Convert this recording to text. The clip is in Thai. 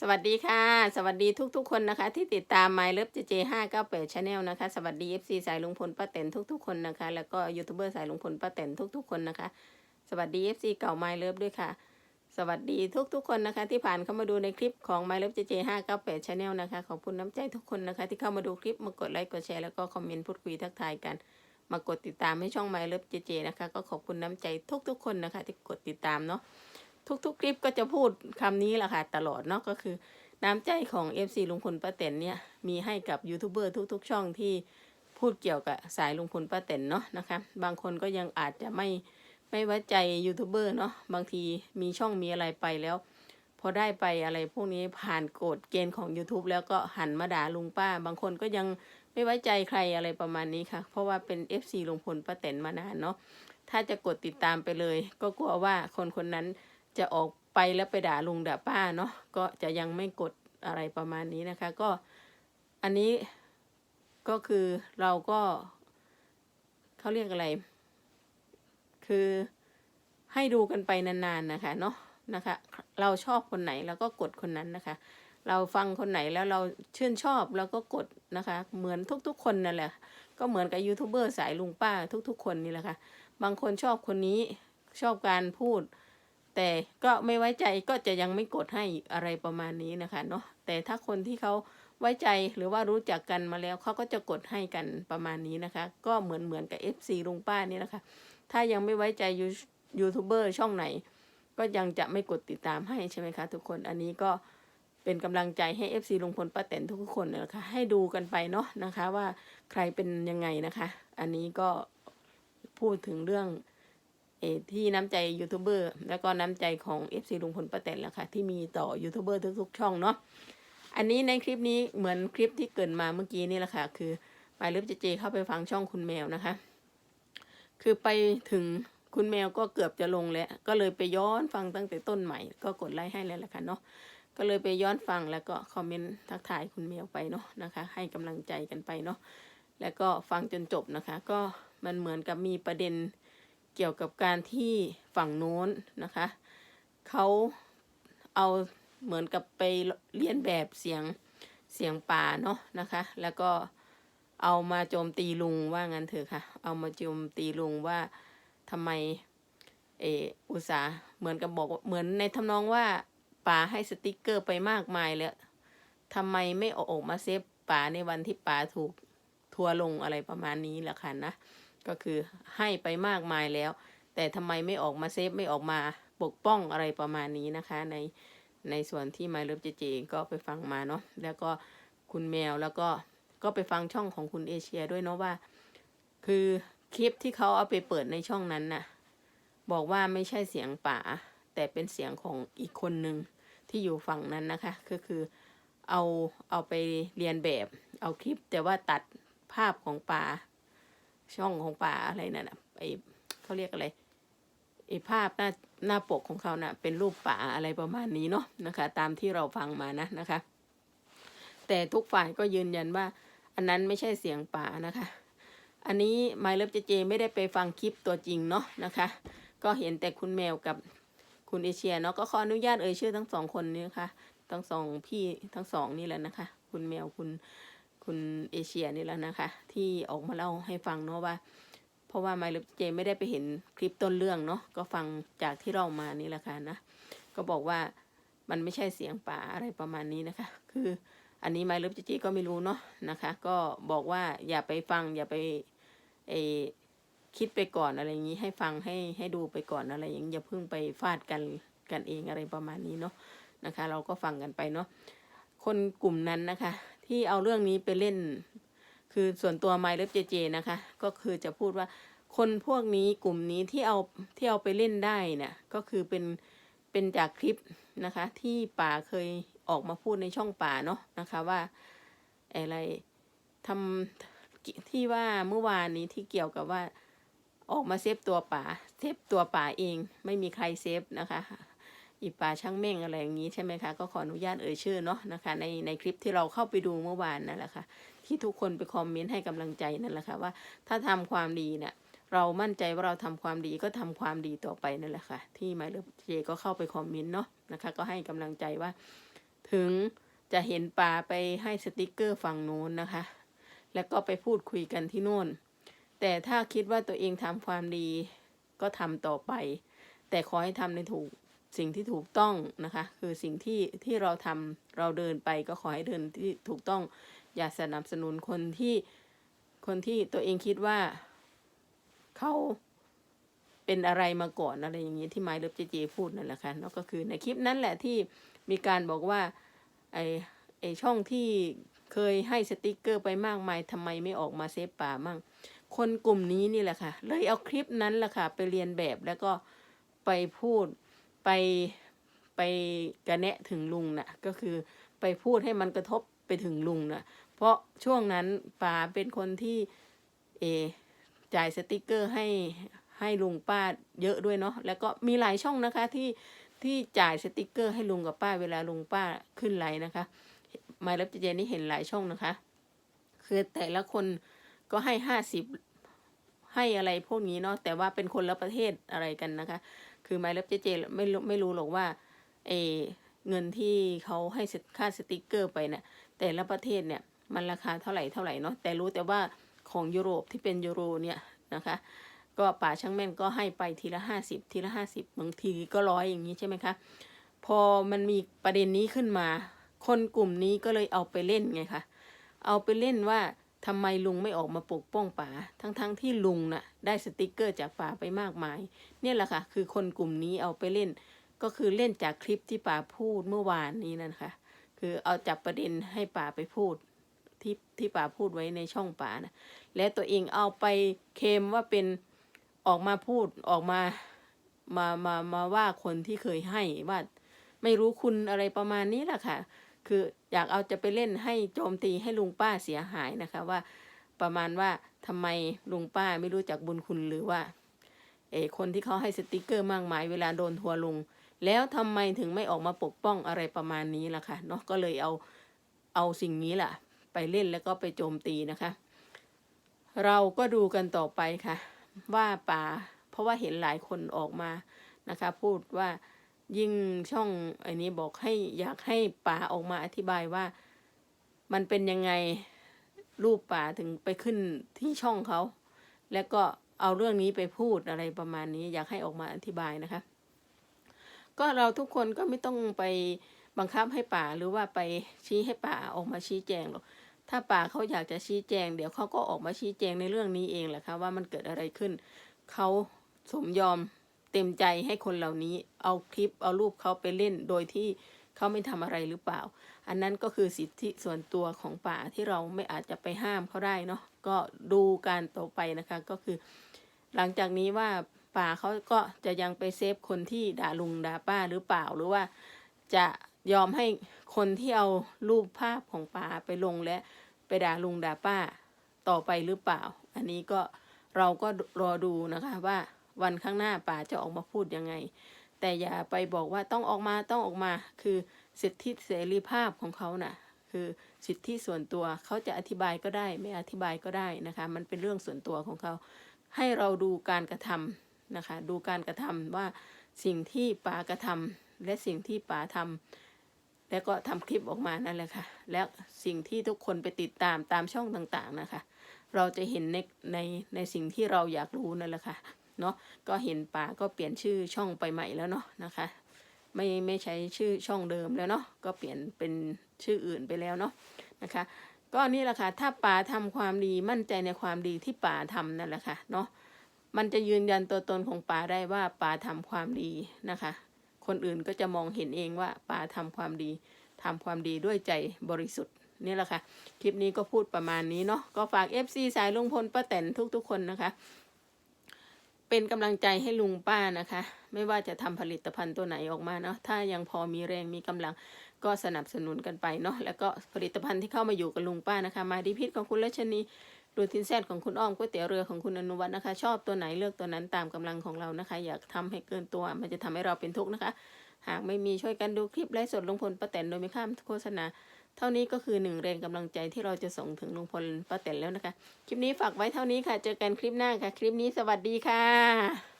สวัสดีค่ะ สวัสดีทุกๆ คนนะคะ ที่ติดตาม My Love JJ 598 Channel นลนะคะ สวัสดี FC สายลุงพลป้าแตนทุกๆ คนนะคะ แล้วก็ยูทูบเบอร์สายลุงพลป้าแตนทุกๆ คนนะคะ สวัสดี FC เก่า My Love ด้วยค่ะ สวัสดีทุกๆ คนนะคะ ที่ผ่านเข้ามาดูในคลิปของ My Love JJ 598 Channel นลนะคะ ขอบคุณน้ำใจทุกคนนะคะ ที่เข้ามาดูคลิปมากดไลค์กดแชร์แล้วก็คอมเมนต์พูดคุยทักทายกัน มากดติดตามให้ช่อง My Love JJ นะคะ ก็ขอบคุณน้ำใจทุกๆ คนนะคะ ที่กดติดตามเนาะ ทุกๆคลิปก็จะพูดคำนี้แหละค่ะตลอดเนาะก็คือน้ำใจของ FC ลุงพลป้าแตนเนี่ยมีให้กับยูทูบเบอร์ทุก ๆ ช่องที่พูดเกี่ยวกับสายลุงพลป้าแตนเนาะนะคะบางคนก็ยังอาจจะไม่ไม่ไว้ใจยูทูบเบอร์เนาะบางทีมีช่องมีอะไรไปแล้วพอได้ไปอะไรพวกนี้ผ่านกฎเกณฑ์ของ YouTube แล้วก็หันมาด่าลุงป้า บางคนก็ยังไม่ไว้ใจใครอะไรประมาณนี้ค่ะ เพราะว่าเป็น FC ลุงพลป้าแตนมานานเนาะถ้าจะกดติดตามไปเลย ก็กลัวว่าคนคนนั้น จะออกไปแล้วไปด่าลุงด่าป้าเนาะก็จะยังไม่กดอะไรประมาณนี้นะคะ ก็อันนี้ก็คือเราก็เขาเรียกอะไร คือให้ดูกันไปนานๆนะคะเนาะนะคะ เราชอบคนไหนเราก็กดคนนั้นนะคะ เราฟังคนไหนแล้วเราชื่นชอบเราก็กดนะคะ เหมือนทุกๆ คนนั่นแหละ ก็เหมือนกับยูทูบเบอร์สายลุงป้าทุกๆ คนนี่แหละค่ะ บางคนชอบคนนี้ชอบการพูด แต่ก็ไม่ไว้ใจก็จะยังไม่กดให้อะไรประมาณนี้นะคะเนาะแต่ถ้าคนที่เขาไว้ใจหรือว่ารู้จักกันมาแล้วเขาก็จะกดให้กันประมาณนี้นะคะ ก็เหมือนเหมือนกับ FC ลุงป้านี่นะคะ ถ้ายังไม่ไว้ใจยูยูทูบเบอร์ช่องไหน ก็ยังจะไม่กดติดตามให้ใช่ไหมคะ ทุกคนอันนี้ก็เป็นกำลังใจให้ FC ลุงพลป้าแตนทุกคนนะคะ ให้ดูกันไปเนาะนะคะว่าใครเป็นยังไงนะคะ อันนี้ก็พูดถึงเรื่อง ที่น้ำใจยูทูบเบอร์แล้วก็น้ำใจของ FC ลุงพลป้าแตนแหละค่ะ ที่มีต่อยูทูบเบอร์ทุกๆช่องเนาะอันนี้ในคลิปนี้เหมือนคลิปที่เกิดมาเมื่อกี้นี่แหละค่ะ คือไปลิฟเจเจเข้าไปฟังช่องคุณแมวนะคะ คือไปถึงคุณแมวก็เกือบจะลงแล้ว ก็เลยไปย้อนฟังตั้งแต่ต้นใหม่ ก็กดไลค์ให้แล้วแหละค่ะเนาะก็เลยไปย้อนฟังแล้วก็คอมเมนต์ทักทายคุณแมวไปเนาะนะคะ ให้กำลังใจกันไปเนาะแล้วก็ฟังจนจบนะคะ ก็มันเหมือนกับมีประเด็น เกี่ยวกับการที่ฝั่งโน้นนะคะเขาเอาเหมือนกับไปเลียนแบบเสียงเสียงป่าเนาะนะคะ แล้วก็เอามาโจมตีลุงว่างั้นเถอะค่ะ เอามาโจมตีลุงว่าทำไมเอออุตสาเหมือนกับบอกว่าเหมือนในทำนองว่าป่าให้สติกเกอร์ไปมากมายแล้วทำไมไม่ออกมาเซฟป่าในวันที่ป่าถูกทัวลงอะไรประมาณนี้แหละค่ะนะ ก็คือให้ไปมากมายแล้ว แต่ทำไมไม่ออกมาเซฟไม่ออกมาปกป้องอะไรประมาณนี้นะคะ ในในส่วนที่ My Love JJ ก็ไปฟังมาเนาะแล้วก็คุณแมวแล้วก็ก็ไปฟังช่องของคุณเอเชียด้วยเนาะว่า คือคลิปที่เขาเอาไปเปิดในช่องนั้นน่ะ บอกว่าไม่ใช่เสียงป๋าแต่เป็นเสียงของอีกคนหนึ่งที่อยู่ฝั่งนั้นนะคะ ก็คือเอาเอาไปเรียนแบบ เอาคลิปแต่ว่าตัดภาพของป๋า ช่องของป่าอะไรนั่นนะไอเขาเรียกอะไรไอภาพหน้าหน้าปกของเขาน่ะ เป็นรูปป่าอะไรประมาณนี้เนาะนะคะ ตามที่เราฟังมานะนะคะ แต่ทุกฝ่ายก็ยืนยันว่า อันนั้นไม่ใช่เสียงป่านะคะ อันนี้ไมล์เลิฟเจเจไม่ได้ไปฟังคลิปตัวจริงเนาะนะคะ ก็เห็นแต่คุณแมวกับคุณเอเชียเนาะก็ขออนุญาตเอ่ยชื่อทั้งสองคนนี้นะคะทั้งสองพี่ทั้งสองนี่แหละนะคะ คุณแมวคุณ คุณเอเชียนี่แหละนะคะ ที่ออกมาเล่าให้ฟังเนาะว่า เพราะว่าไมล์เจไม่ได้ไปเห็นคลิปต้นเรื่องเนาะก็ฟังจากที่เรามานี่แหละค่ะนะก็บอกว่ามันไม่ใช่เสียงป่าอะไรประมาณนี้นะคะ คืออันนี้ไมล์เจก็ไม่รู้เนาะนะคะ ก็บอกว่าอย่าไปฟังอย่าไปเอคิดไปก่อนอะไรอย่างนี้ให้ฟังให้ให้ดูไปก่อนอะไรอย่างนี้อย่าเพิ่งไปฟาดกันกันเองอะไรประมาณนี้เนาะนะคะ เราก็ฟังกันไปเนาะคนกลุ่มนั้นนะคะ ที่เอาเรื่องนี้ไปเล่น คือส่วนตัวไมล์เล็บเจเจนะคะ ก็คือจะพูดว่าคนพวกนี้กลุ่มนี้ที่เอาที่เอาไปเล่นได้เนี่ยก็คือเป็นเป็นจากคลิปนะคะ ที่ป่าเคยออกมาพูดในช่องป่าเนาะนะคะว่าอะไรทำที่ว่าเมื่อวานนี้ที่เกี่ยวกับว่าออกมาเซฟตัวป่าเซฟตัวป่าเองไม่มีใครเซฟนะคะ อีป่าช่างเม่งอะไรอย่างนี้ใช่ไหมคะ ก็ขออนุญาตเอ่ยชื่อเนาะนะคะ ในในคลิปที่เราเข้าไปดูเมื่อวานนั่นแหละค่ะ ที่ทุกคนไปคอมเมนต์ให้กำลังใจนั่นแหละค่ะว่าถ้าทำความดีเนี่ยเรามั่นใจว่าเราทำความดีก็ทำความดีต่อไปนั่นแหละค่ะ ที่หมายเลขเจก็เข้าไปคอมเมนต์เนาะนะคะ ก็ให้กำลังใจว่า ถึงจะเห็นป่าไปให้สติกเกอร์ฝั่งโน้นนะคะ แล้วก็ไปพูดคุยกันที่โน่น แต่ถ้าคิดว่าตัวเองทำความดีก็ทำต่อไป แต่ขอให้ทำในถูก สิ่งที่ถูกต้องนะคะ คือสิ่งที่ที่เราทำเราเดินไปก็ขอให้เดินที่ถูกต้องอย่าสนับสนุนคนที่คนที่ตัวเองคิดว่าเขาเป็นอะไรมาก่อนอะไรอย่างนี้ที่ไมล์เลิฟเจเจพูดนั่นแหละค่ะเนาะก็คือในคลิปนั้นแหละที่มีการบอกว่าไอไอช่องที่เคยให้สติกเกอร์ไปมากมายทำไมไม่ออกมาเซฟป่ามั่งคนกลุ่มนี้นี่แหละค่ะ เลยเอาคลิปนั้นแหละค่ะ ไปเรียนแบบแล้วก็ไปพูด ไปไปกระแนะถึงลุงน่ะก็คือไปพูดให้มันกระทบไปถึงลุงน่ะ เพราะช่วงนั้นป่าเป็นคนที่เอจ่ายสติกเกอร์ให้ให้ลุงป้าเยอะด้วยเนาะแล้วก็มีหลายช่องนะคะที่ที่จ่ายสติกเกอร์ให้ลุงกับป้าเวลาลุงป้าขึ้นไลน์นะคะมาแล้วเจเจนี่เห็นหลายช่องนะคะ คือแต่ละคนก็ให้ห้าสิบให้อะไรพวกนี้เนาะแต่ว่าเป็นคนละประเทศอะไรกันนะคะ คือไมล์เล็บเจเจไม่รู้ไม่รู้หรอกว่าเออเงินที่เขาให้ค่าสติกเกอร์ไปเนี่ยแต่ละประเทศเนี่ยมันราคาเท่าไหร่เท่าไหร่เนาะแต่รู้แต่ว่าของยุโรปที่เป็นยูโรเนี่ยนะคะก็ป่าช่างแม่นก็ให้ไปทีละห้าสิบทีละห้าสิบบางทีก็ร้อยอย่างนี้ใช่ไหมคะ พอมันมีประเด็นนี้ขึ้นมา คนกลุ่มนี้ก็เลยเอาไปเล่นไงคะเอาไปเล่นว่า ทำไมลุงไม่ออกมาปกป้องป่าทั้งๆทที่ลุงน่ะได้สติกเกอร์จากป่าไปมากมาย เนี่ยแหละค่ะ คือคนกลุ่มนี้เอาไปเล่น ก็คือเล่นจากคลิปที่ป่าพูดเมื่อวานนี้นั่นค่ะ คือเอาจับประเด็นให้ป่าไปพูด ที่ที่ป่าพูดไว้ในช่องป่านะและตัวเองเอาไปเคมว่าเป็นออกมาพูดออกมามามามาว่าคนที่เคยให้ว่าไม่รู้คุณอะไรประมาณนี้แหละค่ะ คืออยากเอาจะไปเล่นให้โจมตีให้ลุงป้าเสียหายนะคะว่าประมาณว่าทำไมลุงป้าไม่รู้จักบุญคุณหรือว่าเออคนที่เขาให้สติกเกอร์มากมายเวลาโดนทัวร์ลง แล้วทำไมถึงไม่ออกมาปกป้องอะไรประมาณนี้ล่ะค่ะเนาะก็เลยเอาเอาสิ่งนี้แหละไปเล่นแล้วก็ไปโจมตีนะคะ เราก็ดูกันต่อไปค่ะ ว่าป่าเพราะว่าเห็นหลายคนออกมานะคะ พูดว่า ยิ่งช่องอันนี้บอกให้อยากให้ป่าออกมาอธิบายว่า มันเป็นยังไงรูปป่าถึงไปขึ้นที่ช่องเขา แล้วก็เอาเรื่องนี้ไปพูดอะไรประมาณนี้ อยากให้ออกมาอธิบายนะคะ ก็เราทุกคนก็ไม่ต้องไปบังคับให้ป่าหรือว่าไปชี้ให้ป่าออกมาชี้แจงหรอก ถ้าป่าเขาอยากจะชี้แจง เดี๋ยวเขาก็ออกมาชี้แจงในเรื่องนี้เองแหละค่ะว่ามันเกิดอะไรขึ้น เขาสมยอม เต็มใจให้คนเหล่านี้เอาคลิปเอารูปเขาไปเล่นโดยที่เขาไม่ทำอะไรหรือเปล่า อันนั้นก็คือสิทธิส่วนตัวของป่าที่เราไม่อาจจะไปห้ามเขาได้เนาะก็ดูการต่อไปนะคะก็คือ หลังจากนี้ว่าป่าเขาก็จะยังไปเซฟคนที่ด่าลุงด่าป้าหรือเปล่าหรือว่าจะยอมให้คนที่เอารูปภาพของป่าไปลงและไปด่าลุงด่าป้าต่อไปหรือเปล่า อันนี้ก็เราก็รอดูนะคะว่า วันข้างหน้าป่าจะออกมาพูดยังไง แต่อย่าไปบอกว่าต้องออกมาต้องออกมา คือสิทธิเสรีภาพของเขาน่ะ คือสิทธิส่วนตัวเขาจะอธิบายก็ได้ ไม่อธิบายก็ได้นะคะ มันเป็นเรื่องส่วนตัวของเขา ให้เราดูการกระทำนะคะ ดูการกระทำว่าสิ่งที่ป่ากระทำและสิ่งที่ป่าทำแล้วก็ทำคลิปออกมานั่นแหละค่ะ แล้วสิ่งที่ทุกคนไปติดตามตามช่องต่างๆนะคะ เราจะเห็นในในในสิ่งที่เราอยากรู้นั่นแหละค่ะ เนาะก็เห็นป่าก็เปลี่ยนชื่อช่องไปใหม่แล้วเนาะนะคะ ไม่ไม่ใช้ชื่อช่องเดิมแล้วเนาะก็เปลี่ยนเป็นชื่ออื่นไปแล้วเนาะนะคะ ก็นี่แหละค่ะถ้าป่าทำความดีมั่นใจในความดีที่ป่าทำนั่นแหละค่ะเนาะมันจะยืนยันตัวตนของป่าได้ว่าป่าทำความดีนะคะ คนอื่นก็จะมองเห็นเองว่าป่าทำความดีทำความดีด้วยใจบริสุทธิ์นี่แหละค่ะ คลิปนี้ก็พูดประมาณนี้เนาะ ก็ฝาก FC สายลุงพลป้าแตนทุกๆคนนะคะ เป็นกำลังใจให้ลุงป้านะคะ ไม่ว่าจะทำผลิตภัณฑ์ตัวไหนออกมาเนาะถ้ายังพอมีแรงมีกำลังก็สนับสนุนกันไปเนาะแล้วก็ผลิตภัณฑ์ที่เข้ามาอยู่กับลุงป้านะคะ มาดีพิษของคุณรัชนีดูทินแซดของคุณอ้อมก๋วยเตี๋ยวเรือของคุณอนุวัฒน์นะคะ ชอบตัวไหนเลือกตัวนั้นตามกำลังของเรานะคะ อยากทำให้เกินตัว มันจะทำให้เราเป็นทุกข์นะคะ หากไม่มีช่วยกันดูคลิปไลฟ์สดลุงพลป้าแตนโดยไม่ข้ามโฆษณา เท่านี้ก็คือหนึ่งแรงกำลังใจที่เราจะส่งถึงลุงพลป้าแตนแล้วนะคะ คลิปนี้ฝากไว้เท่านี้ค่ะ เจอกันคลิปหน้าค่ะ คลิปนี้สวัสดีค่ะ